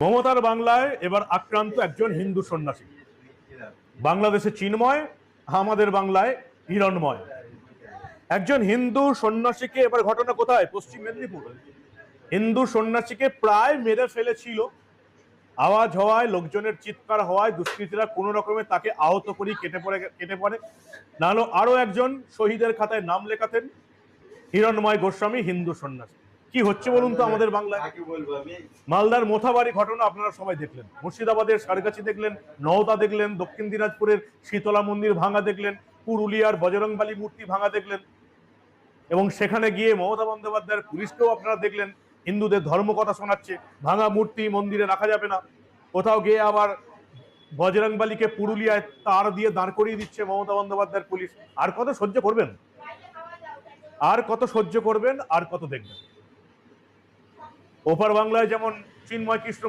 মমতার বাংলায় এবার আক্রান্ত একজন হিন্দু সন্ন্যাসী। বাংলাদেশে চিন্ময়, আমাদের বাংলায় হিরণময়। একজন হিন্দু সন্ন্যাসীকে এবার ঘটনা কোথায়? পশ্চিম মেদিনীপুর। হিন্দু সন্ন্যাসীকে প্রায় মেরে ফেলেছিল। আওয়াজ হওয়ায়, লোকজনের চিৎকার হওয়ায় দুষ্কৃতীরা কোনো রকমে তাকে আহত করি কেটে পড়ে কেটে পড়ে। নাহলে আরও একজন শহীদের খাতায় নাম লেখাতেন হিরণময় গোস্বামী, হিন্দু সন্ন্যাসী। কি হচ্ছে বলুন তো আমাদের বাংলায়? মালদার মোথাবাড়ি ঘটনা আপনারা সবাই দেখলেন। মুর্শিদাবাদের সারগাছি দেখলেন নওতা দেখলেন দক্ষিণ দিনাজপুরের শীতলা মন্দির ভাঙা দেখলেন পুরুলিয়ার বজরংবালী মূর্তি ভাঙা দেখলেন এবং সেখানে গিয়ে মমতা বন্দ্যোপাধ্যায়ের পুলিশকেও আপনারা দেখলেন হিন্দুদের ধর্ম কথা শোনাচ্ছে ভাঙা মূর্তি মন্দিরে রাখা যাবে না। কোথাও গিয়ে আবার বজরংবালীকে পুরুলিয়ায় তার দিয়ে দাঁড় করিয়ে দিচ্ছে মমতা বন্দ্যোপাধ্যায়ের পুলিশ। আর কত সহ্য করবেন? আর কত সহ্য করবেন আর কত দেখবেন? ওপার বাংলায় যেমন চিন্ময় কৃষ্ণ